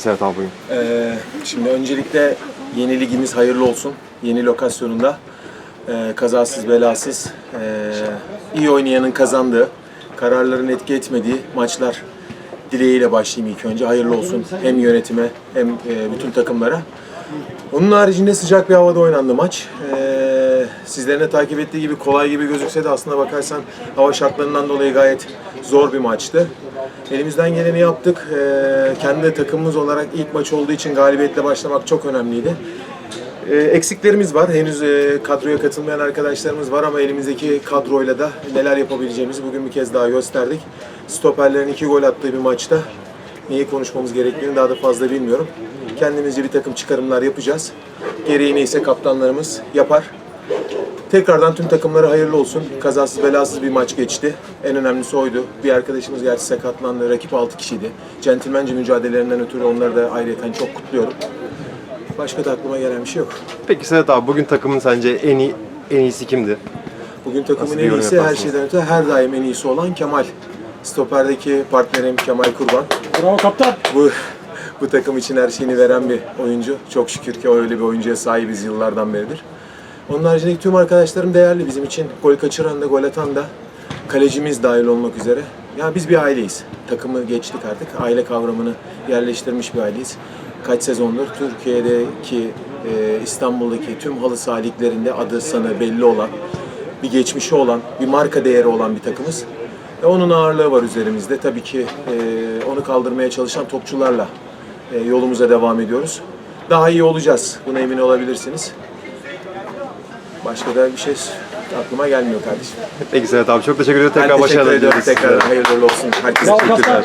Serhat abi? Ee, şimdi öncelikle yeni ligimiz hayırlı olsun. Yeni lokasyonunda. Ee, kazasız belasız. ee, iyi oynayanın kazandığı, kararların etki etmediği maçlar dileğiyle başlayayım ilk önce. Hayırlı olsun hem yönetime hem e, bütün takımlara. Onun haricinde sıcak bir havada oynandı maç. Ee, sizlerin takip ettiği gibi kolay gibi gözükse de aslında bakarsan hava şartlarından dolayı gayet zor bir maçtı. Elimizden geleni yaptık. Ee, kendi takımımız olarak ilk maç olduğu için galibiyetle başlamak çok önemliydi. Ee, eksiklerimiz var. Henüz e, kadroya katılmayan arkadaşlarımız var ama elimizdeki kadroyla da neler yapabileceğimizi bugün bir kez daha gösterdik. Stoperlerin iki gol attığı bir maçta neyi konuşmamız gerektiğini daha da fazla bilmiyorum. Kendimizce bir takım çıkarımlar yapacağız. Gereği neyse kaptanlarımız yapar. Tekrardan tüm takımlara hayırlı olsun. Kazasız belasız bir maç geçti. En önemlisi oydu. Bir arkadaşımız gerçi sakatlandı. Rakip 6 kişiydi. Centilmence mücadelelerinden ötürü onları da ayrıyeten çok kutluyorum. Başka da aklıma gelen bir şey yok. Peki Serhat abi bugün takımın sence en iyi en iyisi kimdi? Bugün takımın Nasıl bir en yorum iyisi her yaparsınız? şeyden öte her daim en iyisi olan Kemal. Stoperdeki partnerim Kemal Kurban. Bravo kaptan. Bu bu takım için her şeyini veren bir oyuncu. Çok şükür ki öyle bir oyuncuya sahibiz yıllardan beridir. Onun haricindeki tüm arkadaşlarım değerli bizim için. Gol kaçıran da, gol atan da, kalecimiz dahil olmak üzere. Ya biz bir aileyiz. Takımı geçtik artık. Aile kavramını yerleştirmiş bir aileyiz. Kaç sezondur Türkiye'deki, e, İstanbul'daki tüm halı saha liglerinde adı sanı belli olan, bir geçmişi olan, bir marka değeri olan bir takımız. Ve onun ağırlığı var üzerimizde. Tabii ki e, onu kaldırmaya çalışan topçularla e, yolumuza devam ediyoruz. Daha iyi olacağız. Buna emin olabilirsiniz. Başka da bir şey aklıma gelmiyor kardeşim. Peki Serhat abi çok teşekkür ederim. Ben Tekrar teşekkür başarılar ediyorum. size. Tekrar hayırlı olsun. Herkese teşekkürler.